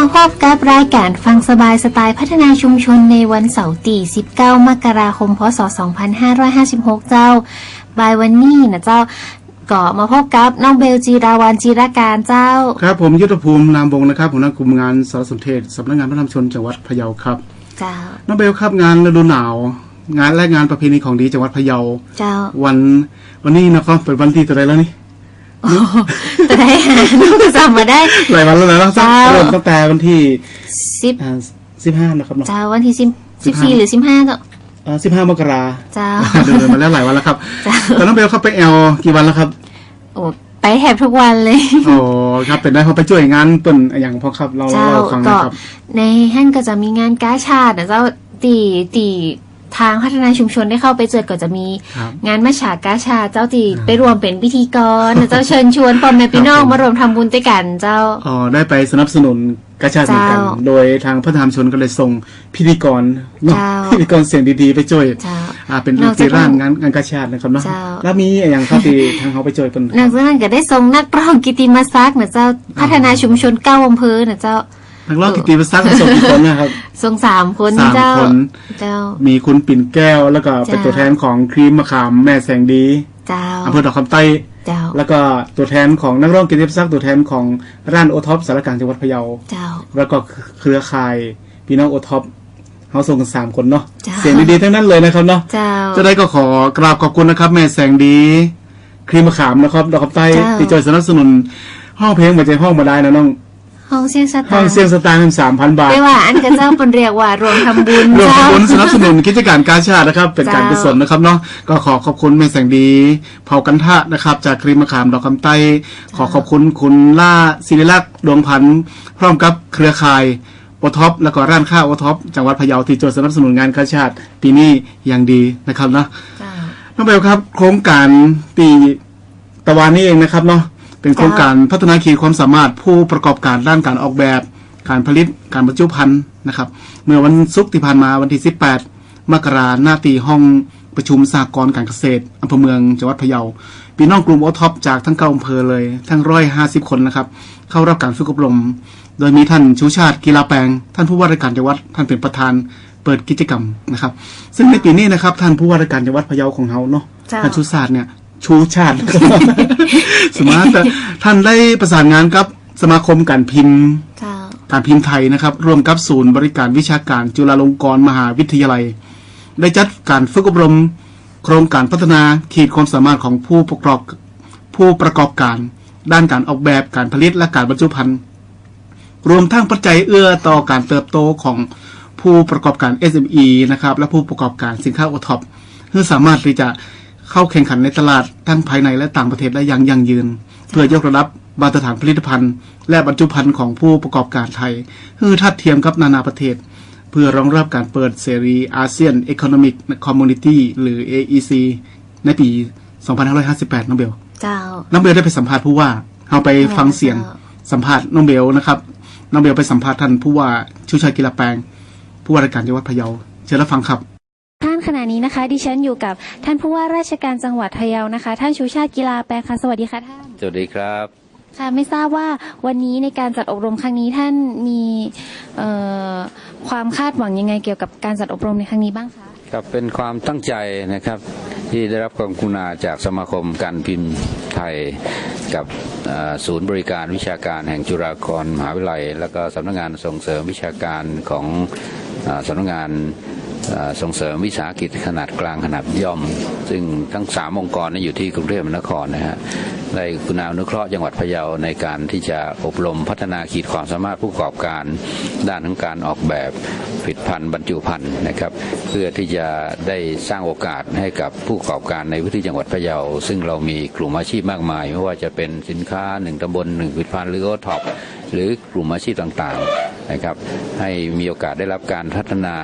เจ้าก็มาพบกับรายการฟังสบายสไตล์พัฒนาชุมชนในวันเสาร์ที่19 มกราคม พศ 2556 เจ้า บายวันนี้นะเจ้าก็มาพบกับน้องเบลจีราวันจีราการเจ้า ครับผมยุทธภูมินามวงศ์นะครับหัวหน้ากลุ่มงานสารสนเทศสำนักงานพระธรรมชนจังหวัดพะเยาครับ เจ้า น้องเบลครับงานฤดูหนาว งานและงานประเพณีของดีจังหวัดพะเยา เจ้า วันวันนี้นะครับเป็นวันที่ตัวใดแล้วนี่ โอ้จะได้หาน้องก็จำมาได้ หลายวันแล้วนะเจ้าเริ่มตั้งแต่วันที่สิบสิบห้านะครับเนาะเจ้าวันที่สิบสิบสี่15หรือสิบห้าเจ้าสิบห้ามกราเจ้าเดินมาแล้วหลายวันแล้วครับเจ้าแต่น้องเบลครับไปแอลกี่วันแล้วครับ โอ้ไปแถบทุกวันเลย โอ้ครับเป็นได้เขาไปช่วยงานเปิ่นอย่างพอครับ เราเจ้าเราฟังก็นะครับ ในห้างก็จะมีงานก้าชาตินะเจ้าตีตี ทางพัฒนาชุมชนได้เข้าไปเจอก็จะมีครับงานมาฉากาชาติเจ้าตีไปรวมเป็นพิธีกรนะเจ้าเชิญชวนพ่อแม่พี่น้องครับผมมารวมทำบุญด้วยกันเจ้าอ๋อได้ไปสนับสนุนกระชาติเหมือนกันเจ้าโดยทางพระธรรมชนก็เลยส่งพิธีกรเนาะเจ้าพิธีกรเสียงดีๆ ไปช่วยเจ้าอ่าเป็นนอกจากตีร่างงานงานกระชาตินะครับเนาะเจ้าแล้วมีอย่างครับที่ทางเขาไปช่วยเป็นนอกจากนั้นก็ได้ทรงนักร้องกิติมาศักดิ์นะเจ้าพัฒนาชุมชนเก้าอำเภอนะเจ้า นักร้องกิตติมศักดิ์ส่งกี่คนนะครับทรงสามคนสามเจ้าคนเจ้า มีคุณปิ่นแก้วแล้วก็เป็นเจ้าตัวแทนของครีมมะขามแม่แสงดีเจ้าอำเภอดอกคำใต้เจ้า แล้วก็ตัวแทนของนักร้องกิตติมศักดิ์ตัวแทนของร้านโอท็อปสารกลางจังหวัดพะเยาเจ้า แล้วก็เครือข่ายพี่น้องโอท็อปเขาส่งกันสามคนเนาะเจ้าเสียงดีๆทั้งนั้นเลยนะครับเนาะเจ้าจะได้ก็ขอกราบขอบคุณนะครับ แม่แสงดีครีมมะขามนะครับดอกคำใต้เจ้าที่จอยสนับสนุนห้องเพลงมาใจห้องมาได้นะน้อง ห้องเสียงสห้ตาองร์เสียงสตางค์สามพันบาทไม่ว่าอันก็เจ้าเป็นเรียกว่ารวมทำบุญรวมเจ้าขอบคุณสนับสนุนกิจการกาชาตินะครับ เป็นการเจ้ากุศลนะครับเนาะก็ขอขอบคุณแม่แสงดีเผากันทะนะครับ จากครีมมะขามดอกคำใต้ ขอขอบคุณคุณล่าศิริลักษณ์ดวงพันธ์พร้อมกับเครือข่ายโอท็อปแล้วก็ร้านข้าวโอท็อปจังหวัดพะเยาที่จดสนับสนุนงานกาชาติปีนี้อย่างดีนะครับเนาะเจ้าน้องเบลครับ โครงการปีตะวันนี้เองนะครับเนาะ เป็นโครงการพัฒนาขีดความสามารถผู้ประกอบการด้านการออกแบบ การผลิตการบรรจุภัณฑ์นะครับ เมื่อวันศุกร์ที่ผ่านมาวันที่ 18 มกราหน้าตีห้องประชุมสากลการเกษตรอำเภอเมืองจังหวัดพะเยาพี่น้องกลุ่มโอท็อปจากทั้งเก้าอำเภอเลย ทั้งร้อยห้าสิบคนนะครับ เข้ารับการฝึกอบรม โดยมีท่านชูชาติกีฬาแปลง ท่านผู้ว่าราชการจังหวัดท่านเป็นประธานเปิดกิจกรรมนะครับ ซึ่งในปีนี้นะครับท่านผู้ว่าราชการจังหวัดพะเยาของเราเนาะเจ้าท่านชูชาติเนี่ย ชูชาติ สมาร์ทแต่ท่านได้ประสานงานกับสมาคมการพิมพ์เจ้าการพิมพ์ไทยนะครับ ร่วมกับศูนย์บริการวิชาการจุฬาลงกรณ์มหาวิทยาลัย ได้จัดการฝึกอบรม โครงการพัฒนาขีดความสามารถของผู้ประกอบผู้ประกอบการ ด้านการออกแบบการผลิตและการบรรจุภัณฑ์รวมทั้งปัจจัยเอื้อต่อการเติบโตของผู้ประกอบการ SME นะครับและผู้ประกอบการสินค้าโอท็อปเพื่อสามารถที่จะ เข้าแข่งขันในตลาดทั้งภายในและต่างประเทศได้อย่างยั่งยืน เพื่อยกระดับมาตรฐานผลิตภัณฑ์ และบรรจุภัณฑ์ของผู้ประกอบการไทยเพื่อทัดเทียมกับนานาประเทศ เพื่อรองรับการเปิดเสรีอาเซียน Economic Community หรือ AEC ในปี 2558 น้องเบลเจ้า น้องเบลได้ไปสัมภาษณ์ผู้ว่าเราไปฟังเสียงเจ้าสัมภาษณ์น้องเบลนะครับ น้องเบลไปสัมภาษณ์ท่านผู้ว่าชูชัยกีฬาแปลง ผู้ว่าราชการจังหวัดพะเยา เชิญรับฟังครับท่าน ขณะนี้นะคะ ดิฉันอยู่กับท่านผู้ว่าราชการจังหวัดพะเยานะคะ ท่านชูชาติกีฬาแปลงค่ะสวัสดีค่ะท่านสวัสดีครับค่ะไม่ทราบว่าวันนี้ในการจัดอบรมครั้งนี้ท่านมีเอ่อความคาดหวังยังไงเกี่ยวกับการจัดอบรมในครั้งนี้บ้างคะครับเป็นความตั้งใจนะครับที่ได้รับความกรุณาจากสมาคมการพิมพ์ไทยกับเอ่อศูนย์บริการวิชาการแห่งจุฬาภรณ์มหาวิทยาลัย แล้วก็สำนักงานส่งเสริมวิชาการของเอ่อ สำนักงานส่งเสริมวิสาหกิจขนาดกลางขนาดย่อม ซึ่งทั้งสามองค์กรนี้อยู่ที่กรุงเทพมหานครนะฮะได้กุณาอนุเคราะห์จังหวัดพะเยาในการที่จะอบรมพัฒนาขีดความสามารถผู้ประกอบการ ด้านทั้งการออกแบบผลิตภัณฑ์บรรจุภัณฑ์นะครับ เพื่อที่จะได้สร้างโอกาสให้กับผู้ประกอบการในพื้นที่จังหวัดพะเยา ซึ่งเรามีกลุ่มอาชีพมากมาย ไม่ว่าจะเป็นสินค้าหนึ่งตำบลหนึ่งผลิตภัณฑ์หรือโอท็อป หรือกลุ่มอาชีพต่างๆนะครับให้มีโอกาสได้รับการพัฒนา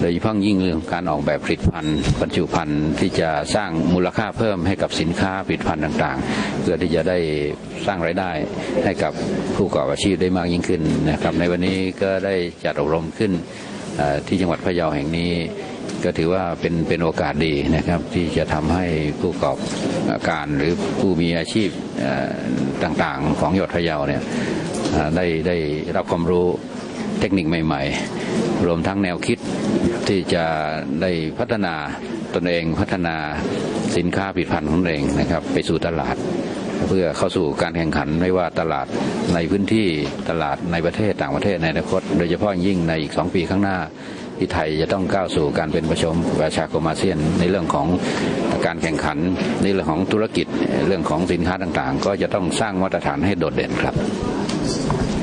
โดยเฉพาะยิ่งเรื่องการออกแบบผลิตภัณฑ์บรรจุภัณฑ์ที่จะสร้างมูลค่าเพิ่มให้กับสินค้าผลิตภัณฑ์ต่างๆ เพื่อที่จะได้สร้างรายได้ให้กับผู้ประกอบอาชีพได้มากยิ่งขึ้นนะครับในวันนี้ก็ได้จัดอบรมขึ้นที่จังหวัดพะเยาแห่งนี้ก็ถือว่าเป็นเป็นโอกาสดีนะครับที่จะทำให้ผู้ประกอบการหรือผู้มีอาชีพต่างๆ ของหวัดพะเยาเนี่ย ได้ได้รับความรู้เทคนิคใหม่ ๆ รวมทั้งแนวคิดที่จะได้พัฒนาตนเองพัฒนาสินค้าผลิตภัณฑ์ของตนเองนะครับ ไปสู่ตลาด เพื่อเข้าสู่การแข่งขันไม่ว่าตลาดในพื้นที่ตลาดในประเทศต่างประเทศในอนาคต โดยเฉพาะยิ่งในอีก 2 ปีข้างหน้าที่ไทยจะต้องก้าวสู่การเป็นประชมประชาคมอาเซียน ในเรื่องของการแข่งขันในเรื่องของธุรกิจเรื่องของสินค้าต่างๆ ก็จะต้องสร้างมาตรฐานให้โดดเด่นครับ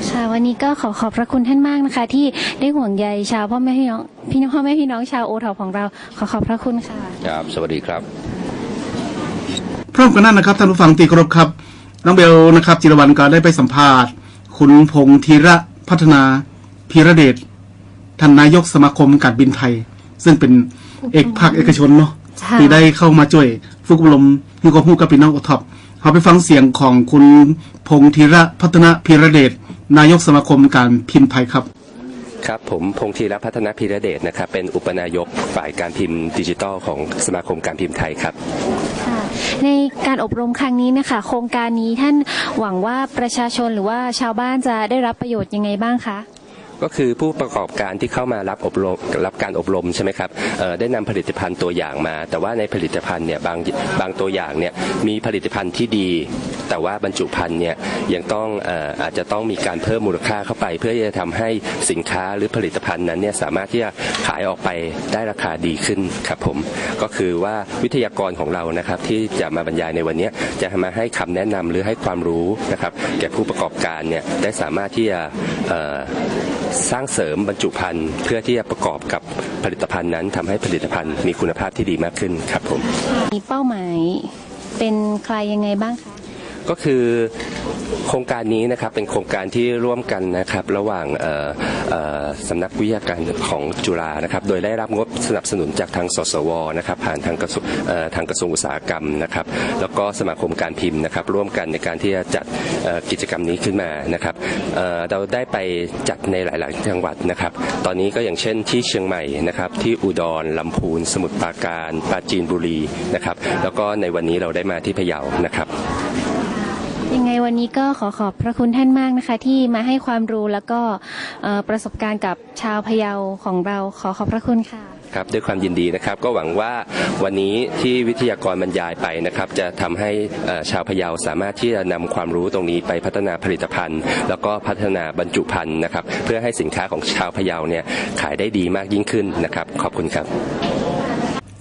ค่ะวันนี้ก็ขอขอบพระคุณท่านมากนะคะ ที่ได้ห่วงใยชาวพ่อแม่พี่น้องพี่น้องพ่อแม่พี่น้องชาวโอทอของเรา ขอขอบพระคุณค่ะครับสวัสดีครับพร้อมกันนั้นนะครับท่านผู้ฟังตีกรบครับน้องเบลนะครับ จิรวรรณก็ได้ไปสัมภาษณ์ คุณพงษ์ธีระพัฒนาพีระเดชท่านนายกสมาคมการบินไทย ซึ่งเป็นเอกภาคเอกชนเนาะใช่ที่ได้เข้ามาช่วยฝึกอบรมให้ความรู้กับพี่น้องอท็อป เราไปฟังเสียงของคุณพงษ์ธีระพัฒนาพีระเดชนายกสมาคมการพิมพ์ไทยครับ ครับผมพงธีรพัฒนพิระเดชนะครับ เป็นอุปนายกฝ่ายการพิมพ์ดิจิทัลของสมาคมการพิมพ์ไทยครับค่ะในการอบรมครั้งนี้นะคะ โครงการนี้ท่านหวังว่าประชาชนหรือว่าชาวบ้านจะได้รับประโยชน์ยังไงบ้างคะ ก็คือผู้ประกอบการที่เข้ามารับอบรมรับการอบรมใช่ไหมครับได้นำผลิตภัณฑ์ตัวอย่างมา แต่ว่าในผลิตภัณฑ์เนี่ยบางบางตัวอย่างเนี่ยมีผลิตภัณฑ์ที่ดี แต่ว่าบรรจุภัณฑ์เนี่ยยังต้องเอ่อาจจะต้องมีการเพิ่มมูลค่าเข้าไป เพื่อที่จะทำให้สินค้าหรือผลิตภัณฑ์นั้นเนี่ยสามารถที่จะขายออกไปได้ราคาดีขึ้นครับผมก็คือว่าวิทยากรของเรานะครับที่จะมาบรรยายในวันนี้จะมาให้คำแนะนำหรือให้ความรู้นะครับแก่ผู้ประกอบการเนี่ยได้สามารถที่จะสร้างเสริมบรรจุภัณฑ์เพื่อที่จะประกอบกับผลิตภัณฑ์นั้นทำให้ผลิตภัณฑ์มีคุณภาพที่ดีมากขึ้นครับผมมีเป้าหมายเป็นใครยังไงบ้างคะ ก็คือโครงการนี้นะครับเป็นโครงการที่ร่วมกันนะครับระหว่างสำนักวิทยาการของจุฬานะครับโดยได้รับงบสนับสนุนจากทางสสวนะครับผ่านทางกระทรวงทางกระทรวงอุตสาหกรรมนะครับแล้วก็สมาคมการพิมพ์นะครับร่วมกันในการที่จะจัดกิจกรรมนี้ขึ้นมานะครับเเราได้ไปจัดในหลาย ๆ จังหวัดนะครับตอนนี้ก็อย่างเช่นที่เชียงใหม่นะครับที่อุดรลำพูน สมุทรปราการปราจีนบุรีนะครับแล้วก็ในวันนี้เราได้มาที่พะเยานะครับ ไงวันนี้ก็ขอขอบพระคุณท่านมากนะคะ ที่มาให้ความรู้แล้วก็ประสบการณ์กับชาวพะเยาของเราขอขอบพระคุณค่ะครับด้วยความยินดีนะครับก็หวังว่าวันนี้ที่วิทยากรบรรยายไปนะครับ จะทำให้ชาวพะเยาสามารถที่จะนำความรู้ตรงนี้ไปพัฒนาผลิตภัณฑ์ แล้วก็พัฒนาบรรจุภัณฑ์นะครับ เพื่อให้สินค้าของชาวพะเยาเนี่ยขายได้ดีมากยิ่งขึ้นนะครับ ขอบคุณครับ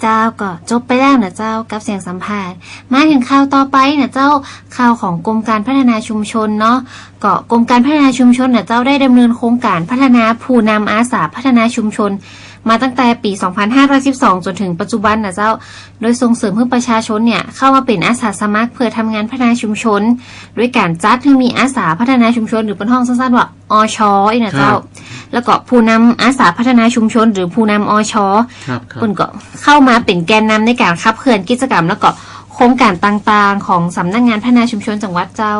เจ้าก็จบไปแล้วนะเจ้ากับเสียงสัมภาษณ์ มาถึงข่าวต่อไปนะเจ้าข่าวของกรมการพัฒนาชุมชนเนาะก็กรมการพัฒนาชุมชนนะเจ้าได้ดำเนินโครงการพัฒนาผู้นำอาสาพัฒนาชุมชน มาตั้งแต่ปี 2512 จนถึงปัจจุบันนะเจ้า โดยส่งเสริมให้ประชาชนเนี่ยเข้ามาเป็นอาสาสมัครเพื่อทำงานพัฒนาชุมชน ด้วยการจัดให้มีอาสาพัฒนาชุมชนหรือเป็นห้องสั้นๆว่าอชอีกนะเจ้าครับแล้วก็ผู้นำอาสาพัฒนาชุมชน หรือผู้นำอชครับครับคุณก็เข้ามาเป็นแกนนำในการขับเคลื่อนกิจกรรม แล้วก็โครงการต่างๆ ของสำนักงานพัฒนาชุมชนจังหวัดเจ้า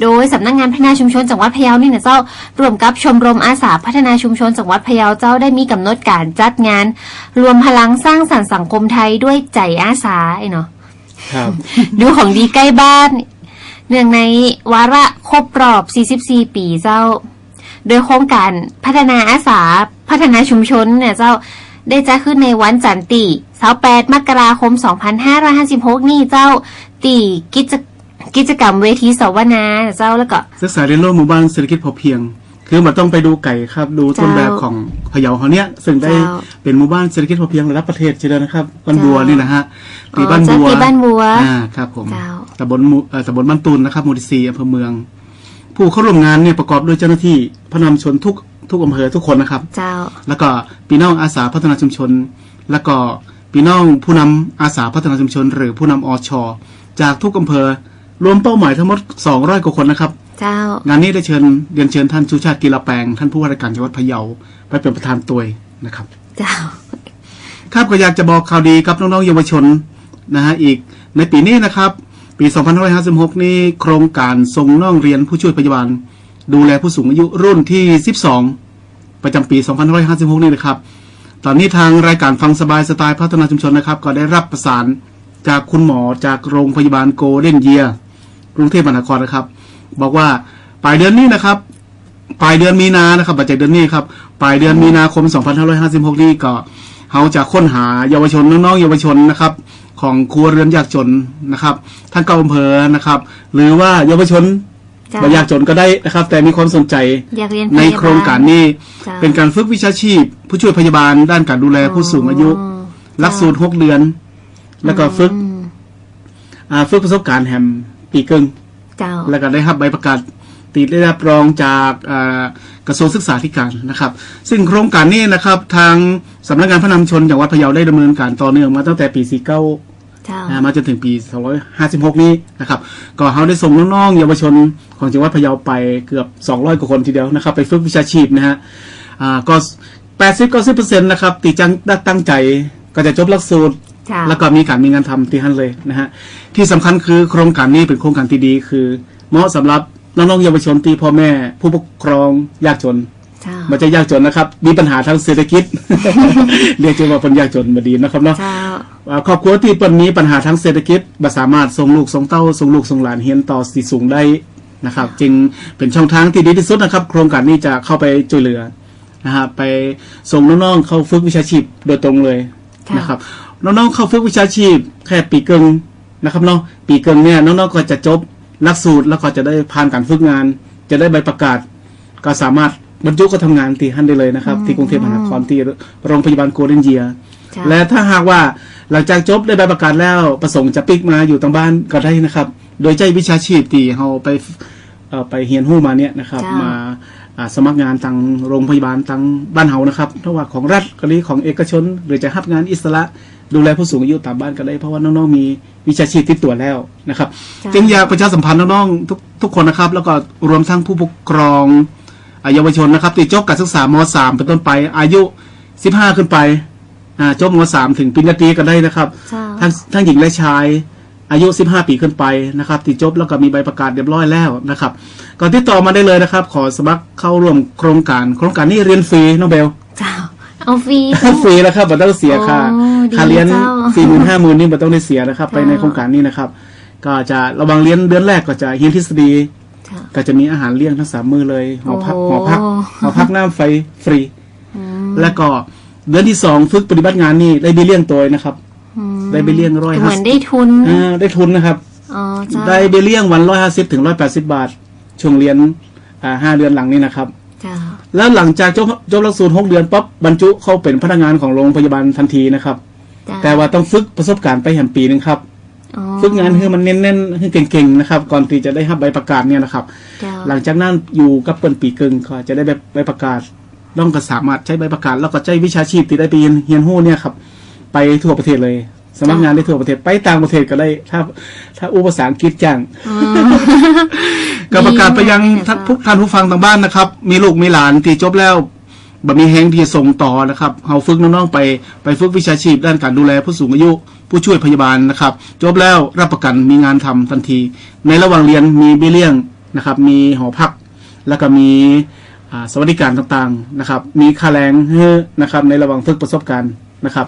โดยสำนักงานพัฒนาชุมชนจังหวัดพะเยานี่นะเจ้ารวมกับชมรมอาสาพัฒนาชุมชนจังหวัดพะเยาเจ้าได้มีกำหนดการจัดงาน รวมพลังสร้างสรรค์สังคมไทยด้วยใจอาสาไอ้เนาะครับดูของดีใกล้บ้าน เนื่องในวาระครบรอบ 44 ปีเจ้า โดยโครงการพัฒนาอาสาพัฒนาชุมชนเนี่ยเจ้าได้จะขึ้นในวันจันทร์ที่28มกราคม 2556 นี่เจ้าตีกิจ กิจกรรมเวทีเสวนาเจ้าแล้วก็ ศึกษาเรียนรู้หมู่บ้านเศรษฐกิจพอเพียง คือมันต้องไปดูไก่ครับ ดูต้นแบบเจ้าของพะเยาเขาเนี้ยซึ่งได้เจ้าเป็นหมู่บ้านเศรษฐกิจพอเพียงระดับประเทศใช่แล้วนะครับบ้านเจ้าบัวนี่นะฮะอ๋อตีบ้านบัวเจ้าตีบ้านบัวอ่าครับผมเจ้าตำบลหมู่เอ่อตำบลบ้านตูนนะครับหมู่ที่สี่อำเภอเมือง ผู้เข้าร่วมงานเนี่ยประกอบด้วยเจ้าหน้าที่พนักงานชนทุกทุกอำเภอทุกคนนะครับ เจ้า แล้วก็พี่น้องอาสาพัฒนาชุมชน แล้วก็พี่น้องผู้นำอาสาพัฒนาชุมชน หรือผู้นำอชจากทุกอำเภอ รวมเป้าหมายทั้งหมด200กว่าคนนะครับ เจ้า งานนี้ได้เชิญเรียนเชิญท่านชูชาติกีฬาแปลง ท่านผู้ว่าราชการจังหวัดพะเยาไปเป็นประธานตัวยนะครับ เจ้า ครับก็อยากจะบอกข่าวดีกับน้องๆเยาวชนนะฮะอีกในปีนี้นะครับ ปี2556 นี้โครงการส่งน้องเรียนผู้ช่วยพยาบาล ดูแลผู้สูงอายุรุ่นที่ 12 ประจำปี 2556 นี่นะครับ ตอนนี้ทางรายการฟังสบายสไตล์พัฒนาชุมชนนะครับ ก็ได้รับประสานจากคุณหมอจากโรงพยาบาลโกลเด้นเยีย กรุงเทพมหานครนะครับ บอกว่าปลายเดือนนี้นะครับ ปลายเดือนมีนานะครับปัจจัยเดือนนี้ครับปลายเดือนมีนาคม 2556 นี้ก็เขาจะค้นหาเยาวชนน้องๆเยาวชนนะครับของครัวเรือนยากจนนะครับทั้งเก้าอำเภอนะครับ หรือว่าเยาวชนเจ้าบ่ยากจนก็ได้นะครับ แต่มีความสนใจอยากเรียนในพยบลโครงการนี้จ้ะเป็นการฝึกวิชาชีพ ผู้ช่วยพยาบาลด้านการดูแลผู้สูงอายุอ๋อหลักสูตรหกเดือน แล้วก็ฝึกอืมอ่าฝึกประสบการณ์แฮม ปีกึ่งเจ้า แล้วก็ได้รับใบประกาศติดได้รับรองจากอ่ากระทรวงศึกษาธิการนะครับ ซึ่งโครงการนี้นะครับ ทางสำนักงานพระนำชนจังหวัดพะเยาได้ดำเนินการต่อเนื่องมาตั้งแต่ปี 49เจ้าอ่ามาจนถึงปี 256 นี้นะครับ ก็เขาได้ส่งน้องๆเยาวชนของจังหวัดพะเยาไปเกือบ 200 กว่าคนทีเดียวนะครับ ไปฝึกวิชาชีพนะฮะอ่าก็ 80 90%นะครับตีจังตั้งใจก็จะจบหลักสูตรเจ้า แล้วก็มีการมีงานทำที่ฮันเลยนะฮะที่สำคัญคือโครงการนี้เป็นโครงการที่ดีคือ เหมาะสำหรับน้องๆเยาวชนที่พ่อแม่ ผู้ปกครองยากจนเจ้ามันจะยากจนนะครับ มีปัญหาทางเศรษฐกิจเรียกว่าคนยากจนมาดีนะครับเนาะเจ้าอ่าครอบครัวที่เปิดมีปัญหาทางเศรษฐกิจบ่สามารถส่งลูกส่งเต้าส่งลูกส่งหลานเรียนต่อสีสูงได้นะครับ จึงเป็นช่องทางที่ดีที่สุดนะครับ โครงการนี้จะเข้าไปช่วยเหลือนะฮะไปส่งน้องๆเข้าฝึกวิชาชีพโดยตรงเลยค่ะนะครับ น้องๆเข้าฝึกวิชาชีพ แค่ปีเกิงนะครับเนาะปีเกิงเนี่ยน้องๆก็จะจบหลักสูตรแล้วก็จะได้ผ่านการฝึกงาน จะได้ใบประกาศ ก็สามารถบรรจุก็ทำงานที่ฮันได้เลยนะครับ ที่กรุงเทพมหานครที่โรงพยาบาลโกลเด้นเยียเจ้าและถ้าหากว่าหลังจากจบได้ใบประกาศแล้วประสงค์จะปิกมาอยู่ตางบ้านก็ได้นะครับ โดยใจวิชาชีพที่เราไปเอ่อไปเฮียนหู้มาเนี่ยนะครับจ้ามมาอ่าสมัครงานทางโรงพยาบาลทางบ้านเฮานะครับถ้าว่าของรัฐก็ดีของเอกชน หรือจะรับงานอิสระ ดูแลผู้สูงอายุตามบ้านก็ได้ เพราะว่าน้องๆมีวิชาชีพติดตัวแล้วนะครับจ้าจึงอยากประชาสัมพันธ์น้องๆทุกทุกคนนะครับ แล้วก็รวมทั้งผู้ปกครองอ่าเยาวชนนะครับที่จบการศึกษาม .3 เป็นต้นไป อายุ 15 ขึ้นไปอ่าจบม .3 ถึงปริญญาตรีก็ได้นะครับเจ้าทั้งทั้งหญิงและชายอายุ 15 ปีขึ้นไปนะครับที่จบแล้วก็มีใบประกาศเรียบร้อยแล้วนะครับก็ติดต่อมาได้เลยนะครับ ขอสมัครเข้าร่วมโครงการ โครงการนี้เรียนฟรีน้องเบล เจ้า เอาฟรี ฟรีแล้วครับไม่ต้องเสียค่าโอ้ดีค่าเรียนเจ้า สี่หมื่นห้าหมื่นนี่ไม่ต้องได้เสียนะครับ ไปเจ้าในโครงการนี้นะครับ ก็จะระวังเรียนเดือนแรกก็จะเรียนทฤษฎี เจ้า ก็จะมีอาหารเลี้ยงทั้งสามมื้อเลยหอพักโอ้หอพักหอพักน้ำไฟฟรี อืมแล้วก็เดือนที่สองฝึกปฏิบัติงานนี่ได้เบี้ยเลี้ยงตัวนะครับ อืมได้ไปเลี้ยงร้อยเหห้ามือนสิบได้ทุนอ่าได้ทุนนะครับ อ๋อเจ้าได้เบี้ยเลี้ยงวันร้อยห้าสิบถึงร้อยแปดสิบาท ช่วงเรียนอ่าห้าเดือนหลังนี้นะครับเจ้า แล้วหลังจากจบจบหลักสูตรหกเดือนปั๊บบรรจุเข้าเป็นพนักงานของโรงพยาบาลทันทีนะครับเจ้าแต่ว่าต้องฝึกประสบการณ์ไปแหมปีหนึงครับอ๋อฝึกงานให้มันเน้นๆให้เก่งๆนะครับ ก่อนที่จะได้รับใบประกาศเนี่ยนะครับเจ้าหลังจากนั้นอยู่กับเปิ้นปีกึ่งก็จะได้ใบใบประกาศน้องก็สามารถใช้ใบประกาศแล้วก็ใช้วิชาชีพที่ได้ไปเรียนเรียนหู้เนี่ยครับ ไปทั่วประเทศเลย สมัครงานได้ทั่วประเทศไปต่างประเทศก็ได้ถ้า ถ้าอุปสรรคกิจจ้างอืมก็ประกาศไปยังดีท่านค่ะผู้ท่านผู้ฟังทางบ้านนะครับ มีลูกมีหลานที่จบแล้วบ่มีแฮงที่จะส่งต่อนะครับเฮาฝึกน้องๆไปไปฝึกวิชาชีพด้านการดูแลผู้สูงอายุ ผู้ช่วยพยาบาลนะครับ จบแล้วรับประกันมีงานทำทันที ในระหว่างเรียนมีเบี้ยเลี้ยงนะครับ มีหอพัก แล้วก็มีอ่าสวัสดิการต่างๆนะครับ มีค่าแรงให้นะครับ ในระหว่างฝึกประสบการณ์นะครับ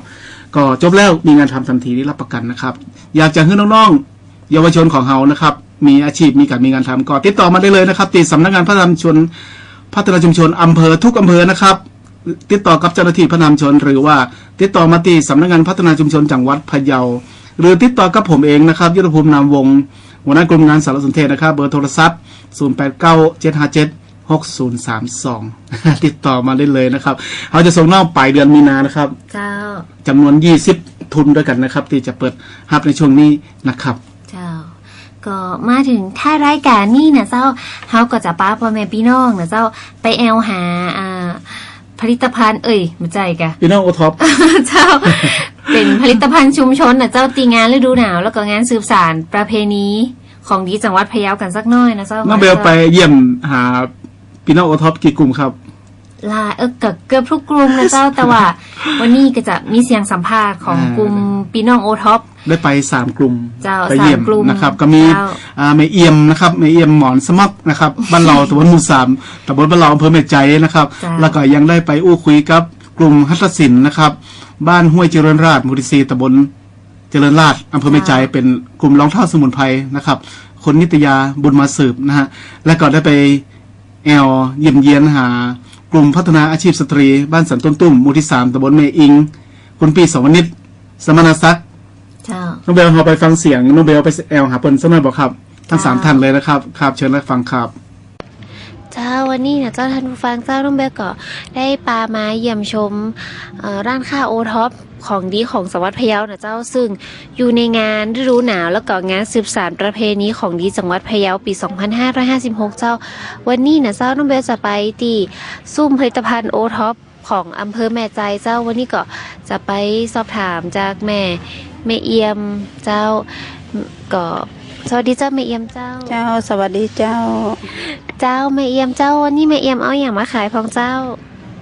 ก็จบแล้วมีงานทำทันทีได้รับประกันนะครับ อยากจะให้น้องๆ เยาวชนของเฮานะครับ มีอาชีพมีการมีงานทำก็ติดต่อมาได้เลยนะครับติดสำนักงานพัฒนาชุมชนพัฒนาชุมชนอำเภอทุกอำเภอนะครับ ติดต่อกับเจ้าหน้าที่พัฒนาชุมชน หรือว่าติดต่อมาที่สำนักงานพัฒนาชุมชนจังหวัดพะเยา หรือติดต่อกับผมเองนะครับยุทธภูมินามวงหัวหน้ากลุ่มงานสารสนเทศนะครับ เบอร์โทรศัพท์ 089757 6032 ติดต่อมาได้เลยนะครับเขาจะส่งนอกปลายเดือนมีนานะครับ เจ้า จำนวน 20 ทุนด้วยกันนะครับ ที่จะเปิดฮับในช่วงนี้นะครับ เจ้า ก็มาถึงท้ายรายการนี่นะเจ้าเฮาก็จะป้าพ่อแม่พี่น้องนะเจ้าไปแอลหาอ่าผลิตภัณฑ์เอ่ยมาใจกะพี่น้องโอท็อปเจ้า เป็นผลิตภัณฑ์ชุมชนนะเจ้าตีงานฤดูหนาว แล้วก็งานสืบสารประเพณีของดีจังหวัดพะเยากันสักหน้อยนะเจ้าน้องเบลไปเยี่ยมหา พี่น้องโอท็อปกี่กลุ่มครับลาเออเกือบเกือบทุกกลุ่มนะเจ้าแต่ว่า วันนี้ก็จะมีเสียงสัมภาษณ์ของอ่ากกลุ่มปีน้องโอท็อปได้ไปสามกลุ่มเจ้าไปเยี่ยมสามกลุ่มนะครับ ก็มีเจ้าอ่าเมเอียมนะครับเมเอียมหมอนสมัครนะครับบ้านเราตำบลหมู่สามตำบลบ้านเราอำเภอแม่ใจนะครับจ้าแล้วก็ยังได้ไปอู้คุยกับกลุ่มฮัตสินนะครับ บ้านห้วยเจริญราชหมูลนิธิตำบลเจริญราชอำเภอแม่ใจเป็นกลุ่มรองเท้าสมุนไพรนะครับ คนนิตยาบุญมาสืบนะฮะและก็ได้ไป แอลเยี่ยมเยียนหา กลุ่มพัฒนาอาชีพสตรี บ้านสันต้นตุ้มหมู่ที่สามตำบลเมอิง คุณปีสวนิตสมณศักดิ์เจ้า น้องเบลเราไปฟังเสียงน้องเบลไปแอลหาเปิ้นสักหน่อยบอกครับ ทั้งสามค่ะท่านเลยนะครับครับเชิญรับฟังครับเจ้าวันนี้เนี่ยเจ้าท่านผู้ฟังเจ้าน้องเบลก็ได้ปามาเยี่ยมชมเอ่อร้านค้าโอท็อป ของดีของสวัสดิ์พะเยานะเจ้าซึ่ง อยู่ในงานฤดูหนาวแล้วก็งานสืบสานประเพณีของดีจังหวัดพะเยาปี 2556 เจ้า วันนี้นะเจ้าน้องเบลจะไปที่ซุ้มผลิตภัณฑ์โอท็อปของอำเภอแม่ใจเจ้าวันนี้ก็จะไปสอบถามจากแม่แม่เอียมเจ้าก็สวัสดีเจ้าแม่เอียมเจ้า เจ้าสวัสดีเจ้า เจ้าแม่เอี่ยมเจ้าวันนี้แม่เอี่ยมเอาอย่างมาขายของเจ้า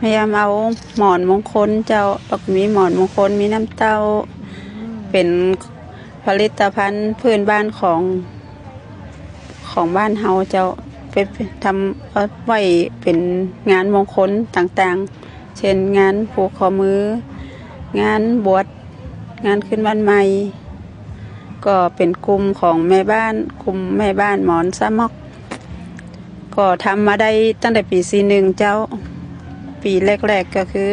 พยายามเอาหมอนมงคลเจ้าแล้วก็มีหมอนมงคลมีน้ำเต้า เป็นผลิตภัณฑ์พื้นบ้านของของบ้านเฮาเจ้าไปทำเอาไว้เป็นงานมงคลต่างๆ เช่นงานผูกคอมือ งานบวชงานขึ้นบ้านใหม่ ก็เป็นกลุ่มของแม่บ้านกลุ่มแม่บ้านหมอนซามอก ก็ทำมาได้ตั้งแต่ปีสี่หนึ่งเจ้า ปีแรกๆก็คือ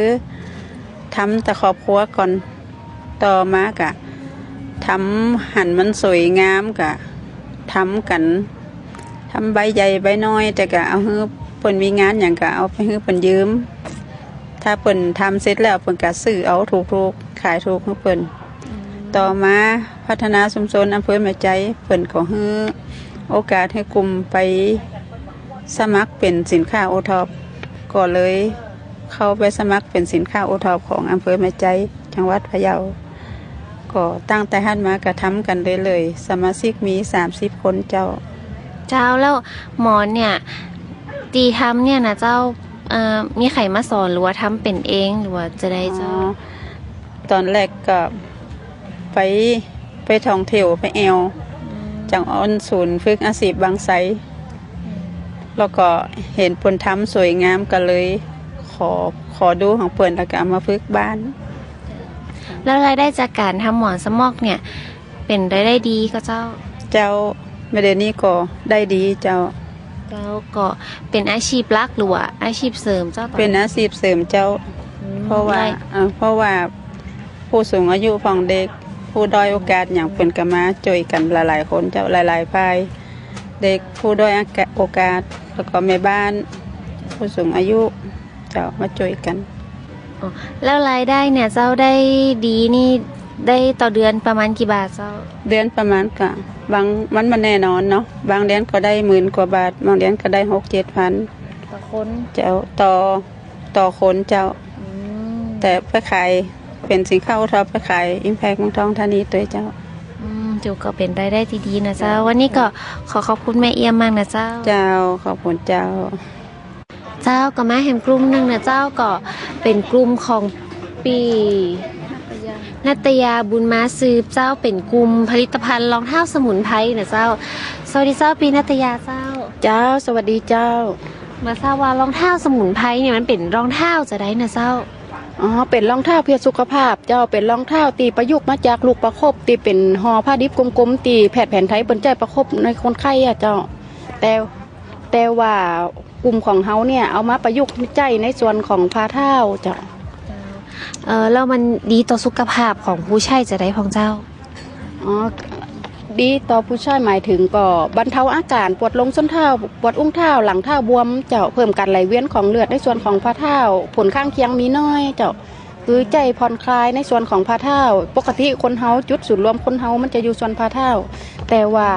ทำแต่ครอบครัวก่อนต่อมากะทำหันมันสวยงามกะทำกันทำใบใหญ่ใบน้อย แต่กะเอาฮื้อเปิ่นมีงานอย่างกะเอาไปฮื้อเปิ่นยืม ถ้าเปิ่นทำเสร็จแล้วเปิ่นกะซื้อเอาถูกๆขายถูกให้เปิ่นต่อมาพัฒนาชุมชนอำเภอแม่ใจเปิ่นก็ฮื้อโอกาสให้กลุ่มไปสมัครเป็นสินค้าโอท็อปก็เลย เข้าไปสมัครเป็นสินค้าโอท็อปของอำเภอแม่ใจจังหวัดพะเยาก็ตั้งแต่หันมากระทำกันเลยเลย สมาชิกมี30คนเจ้า เจ้าแล้วหมอนเนี่ยตีทำเนี่ยนะเจ้าเอ่อมีใครมาสอนหรือว่าทำเป็นเองหรือว่าจะได้เจ้าอ๋อตอนแรกก็ไปไปท่องเที่ยวไปแอวจังออนศูนย์ฝึกอาชีพบางไทรแล้วก็เห็นผลทำสวยงามก็เลยข อขอดูของเปิ่นแล้วก็เอามาฝึกบ้าน แล้วรายได้จากการทำหมอนสมอกเนี่ย เป็นรายได้ดีก็เจ้า เจ้าไม่ได้นี่ก็ได้ดีเจ้าเจ้าก็เป็นอาชีพหลักหรือว่าอาชีพเสริมเจ้าต่อเป็นอาชีพเสริมเจ้า อืมเพราะว่าได้เอ่อเพราะว่าผู้สูงอายุของเด็ก ผู้ด้อยโอกาสอย่างเพิ่นก็มาจ่วยกันหลายๆคนเจ้าหลายๆฝ่ายเด็กผู้ด้อยโอกาสแล้วก็แม่บ้าน ผู้สูงอายุ เจ้ามาจ่วยกันอ๋อแล้วรายได้เนี่ยเจ้าได้ดีนี่ได้ต่อเดือนประมาณกี่บาทเจ้า เดือนประมาณก็บางมันมันแน่นอนเนาะบางเดือนก็ได้หมื่นกว่าบาท บางเดือนก็ได้หกเจ็ดพันต่อคนเจ้าต่อต่อคนเจ้า อืมแต่ไปขายเป็นสินค้าโอท็อปไปขายอิมแพกเมืองทองธานีตัวเจ้า อืมจูก็เป็นรายได้ที่ดีนะเจ้า วันนี้ก็ขอขอบคุณแม่เอี่ยมมากนะเจ้า เจ้าขอบคุณเจ้า เจ้าก็มาเห็นกลุ่มหนึ่งนะเจ้าก็เป็นกลุ่มของปีนัตยาบุญมาซืบเจ้าเป็นกลุ่มผลิตภัณฑ์รองเท้าสมุนไพรนะเจ้า สวัสดีเจ้าปีนัตยาเจ้า เจ้าสวัสดีเจ้า มาทราบว่ารองเท้าสมุนไพรเนี่ยมันเป็นรองเท้าจะได้นะเจ้าอ๋อเป็นรองเท้าเพื่อสุขภาพ เจ้าเป็นรองเท้าตีประยุกต์มาจากลูกประคบตีเป็นห่อผ้าดิบกลมๆตีแผดแผ่นไทยเปิ้นใจประคบในคนไข้อะเจ้า แต่แต่ว่า กลุ่มของเฮาเนี่ยเอามาประยุกต์ใจในส่วนของผ้าเท้าเจ้าเออแล้วมันดีต่อสุขภาพของผู้ใช้จะได้พองเจ้าอ๋อดีต่อผู้ชายหมายถึงก็บรรเทาอาการปวดลงส้นเท้าปวดอุ้งเท้าหลังเท้าบวมเจ้าเพิ่มการไหลเวียนของเลือดในส่วนของผ้าเท้าผลข้างเคียงมีน้อยเจ้าคือใจผ่อนคลายในส่วนของผ้าเท้าปกติคนเฮาจุดศูนย์รวมคนเฮามันจะอยู่ส่วนผ้าเท้าแต่ว่า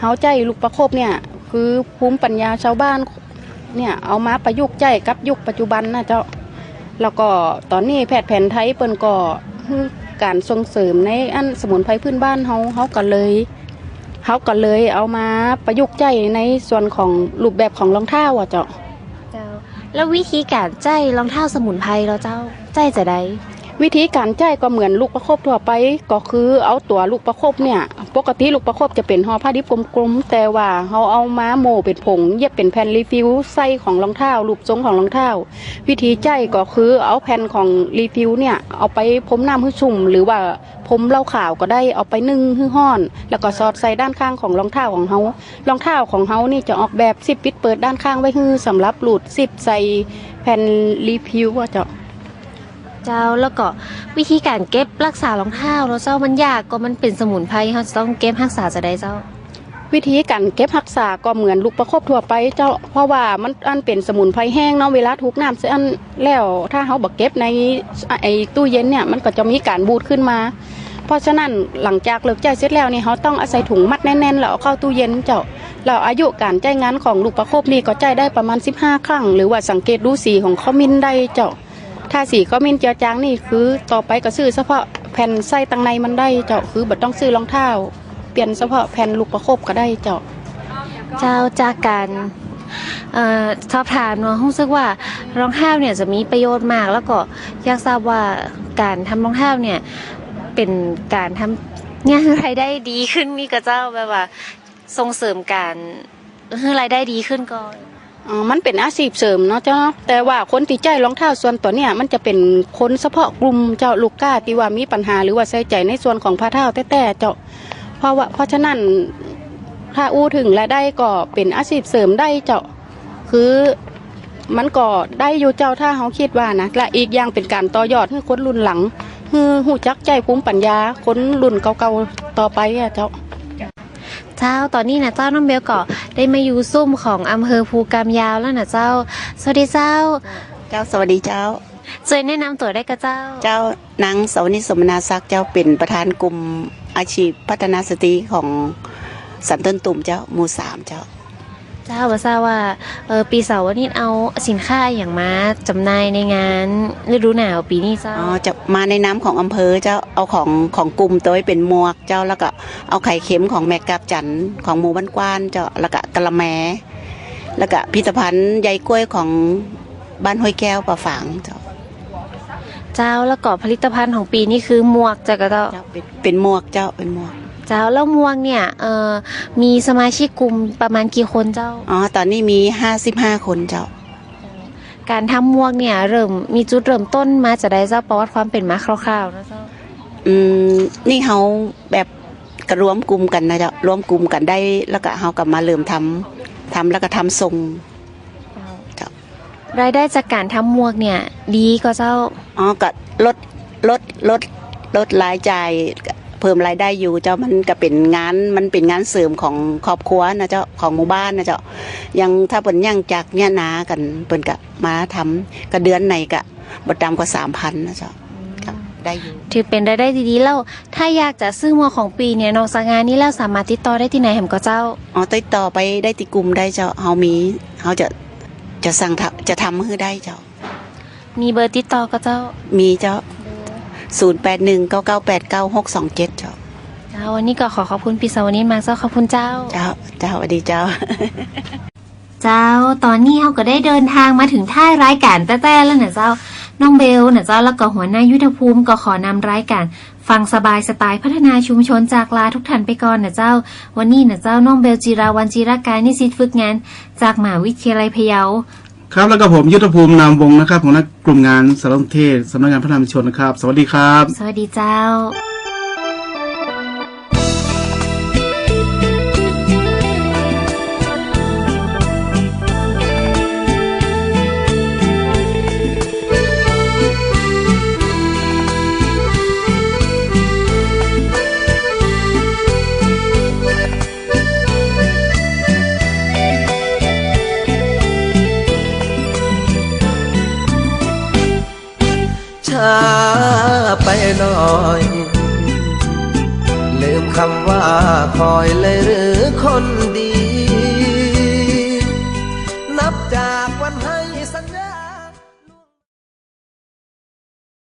เฮาใจลูกประคบเนี่ยคือภูมิปัญญาชาวบ้าน เนี่ยเอามาประยุกต์ใจกับยุคปัจจุบันนะเจ้าแล้วก็ตอนนี้แพทย์แผนไทยเปิ้นก็คือการส่งเสริมในอันสมุนไพรพื้นบ้านเฮาเฮาก็เลยเฮาก็เลยเอามาประยุกต์ใจในส่วนของรูปแบบของรองเท้าอะเจ้าเจ้าแล้ววิธีการใจรองเท้าสมุนไพรเราเจ้าใจจะได้ วิธีการจ่ายก็เหมือนลูกประคบทั่วไป ก็คือเอาตัวลูกประคบเนี่ย ปกติลูกประคบจะเป็นห่อผ้าดิบกลมๆแต่ว่าเขาเอามาโมเป็นผงเย็บเป็นแผ่นรีฟิลใส่ของรองเท้าลูกทรงของรองเท้าวิธีจ่ายก็คือเอาแผ่นของรีฟิลเนี่ยเอาไปพรมน้ำให้ชุ่ม หรือว่าพรมเหล้าขาวก็ได้เอาไปนึ่งให้ห้อน แล้วก็สอดใส่ด้านข้างของรองเท้าของเขารองเท้าของเขานี่จะออกแบบซิปปิดเปิดด้านข้างไว้ให้สำหรับหลุดซิปใส่แผ่นรีฟิลว่าเจะ เจ้าแล้วก็วิธีการเก็บรักษารองเท้าเราเจ้ามันยากก็มันเป็นสมุนไพรเขาจะต้องเก็บรักษาจะได้เจ้า วิธีการเก็บรักษาก็เหมือนลูกประคบทั่วไปเจ้าเพราะว่ามันอันเป็นสมุนไพรแห้งเนาะเวลาถูกน้ำเสียอันแล้วถ้าเขาบักเก็บในไอ้ตู้เย็นเนี่ยมันก็จะมีการบูดขึ้นมา เพราะฉะนั้นหลังจากเลิกใจเสร็จแล้วนี่เขาต้องอาศัยถุงมัดแน่นๆแล้วเอาเข้าตู้เย็นเจ้าเราอายุการใจายงานของลูกประคบนี่ก็ใจได้ประมาณ 15 ครั้ง หรือว่าสังเกตดูสีของข้อมินได้เจ้า ถ้าสีข้อมินเจียวจางนี่คือต่อไปก็ซื้อเฉพาะแผ่นไส้ตังในมันได้เจ้าคือบัดต้องซื้อรองเท้าเปลี่ยนเฉพาะแผ่นลูกประคบก็ได้เจ้าเจ้าจากการเอ่อสอบถามเนาะรู้สึกว่ารองเท้าเนี่ยจะมีประโยชน์มาก แล้วก็อยากทราบว่าการทำรองเท้าเนี่ยเป็นการทำเนี่ยรายได้ดีขึ้นนี่ก็เจ้าแบบว่าส่งเสริมการให้รายได้ดีขึ้นก่อน มันเป็นอาชีพเสริมเนาะเจ้าเนาะแต่ว่าคนที่ใจรองเท้าส่วนตัวเนี่ยมันจะเป็นคนเฉพาะกลุ่มเจ้าลูกก้าที่ว่ามีปัญหาหรือว่าใส่ใจในส่วนของผ้าเท้าแต่เจ้าเพราะว่าเพราะฉะนั้นถ้าอู้ถึงและได้ก็เป็นอาชีพเสริมได้เจ้าคือมันก็ได้อยู่เจ้าถ้าเขาคิดว่านะและอีกอย่างเป็นการต่อยอดให้คนรุ่นหลังให้หูจักใจภูมิปัญญาคนรุ่นเก่าๆต่อไปอะเจ้า เจ้า ตอนนี้นะเจ้าน้องเบลก็ได้มาอยู่ซุ่มของอำเภอภูกามยาวแล้วนะเจ้า สวัสดีเจ้า เจ้าสวัสดีเจ้าช่วยแนะนำตัวได้กับเจ้า เจ้านางสาวนิสมนาศักดิ์เจ้าเป็นประธานกลุ่มอาชีพพัฒนาสตรีของสันต้นตุ่มเจ้าหมู่สามเจ้า เจ้าว่าทราบว่าเออปีเสาร์วันนี้เอาสินค้าอย่างมาจำหน่ายในงานฤดูหนาวปีนี้เจ้าอ๋อจะมาในน้ำของอำเภอเจ้าเอาของของกลุ่มตัวไว้เป็นหมวกเจ้าแล้วก็เอาไข่เค็มของแม่กาบจันทร์ของหมู่บ้านกว้านเจ้าแล้วก็กะละแม แล้วก็พิพิธภัณฑ์ใยกล้วยของบ้านห้วยแก้วประฝางเจ้าเจ้าแล้วก็ผลิตภัณฑ์ของปีนี้คือหมวกจ้ะก็เจ้าเจ้าเป็นเป็นหมวกเจ้าเป็นหมวก เจ้าแล้วหมวกเนี่ยเออมีสมาชิกกลุ่มประมาณกี่คนเจ้า อ๋อ ตอนนี้มีห้าสิบห้าคนเจ้า การทำหมวกเนี่ยเริ่มมีจุดเริ่มต้นมาจะได้เจ้าประวัติความเป็นมาคร่าวๆนะเจ้าอืม นี่เขาแบบกระรวมกลุ่มกันนะเจ้ารวมกลุ่มกันได้แล้วก็เขากลับมาเริ่มทำทำแล้วก็ทำทรง เจ้า รายได้จากการทำหมวกเนี่ยดีก็เจ้าอ๋อก็ลดลดลดลดรายจ่าย เพิ่มรายได้อยู่เจ้ามันก็เป็นงานมันเป็นงานเสริมของครอบครัวนะเจ้าของหมู่บ้านนะเจ้ายังถ้าเปิ่นยังจากเนี่ยนากันเปิ่นก็มาทำก็เดือนไหนก็บ่ต่ำกว่าสามพันนะเจ้าก็ได้อยู่ถือเป็นรายได้ดีๆแล้วถ้าอยากจะซื้อหมวกของปีเนี่ยนอกจากงานนี้แล้วสามารถติดต่อได้ที่ไหนแหมก็เจ้าอ๋อติดต่อไปได้ติกลุ่มได้เจ้าเฮามีเฮาจะจะสั่งทำจะทำให้ได้เจ้า มีเบอร์ติดต่อก็เจ้า มีเจ้า ศูนย์แปดหนึ่งเก้าเก้าแปดเก้าหกสองเจ็ดเจ้า เจ้าวันนี้ก็ขอขอบคุณพี่สาวนินมากเจ้าขอบคุณเจ้า เจ้า เจ้าสวัสดีเจ้า เจ้าตอนนี้เขาก็ได้เดินทางมาถึงท้ายรายการแต้ๆแล้วนะเจ้า น้องเบลนะเจ้าแล้วก็หัวหน้ายุทธภูมิก็ขอนำรายการฟังสบายสไตล์พัฒนาชุมชนจากลาทุกท่านไปก่อนนะเจ้า วันนี้นะเจ้าน้องเบลจีราวันจีรากายนิสิตฝึกงาน จากมหาวิทยาลัยพะเยา ครับแล้วก็ผมยุทธภูมินามวงศ์นะครับของนักกลุ่มงานสารสนเทศสำนักงานพัฒนาชุมชนนะครับ สวัสดีครับ สวัสดีเจ้า ว่าคอยเลยหรือคนดี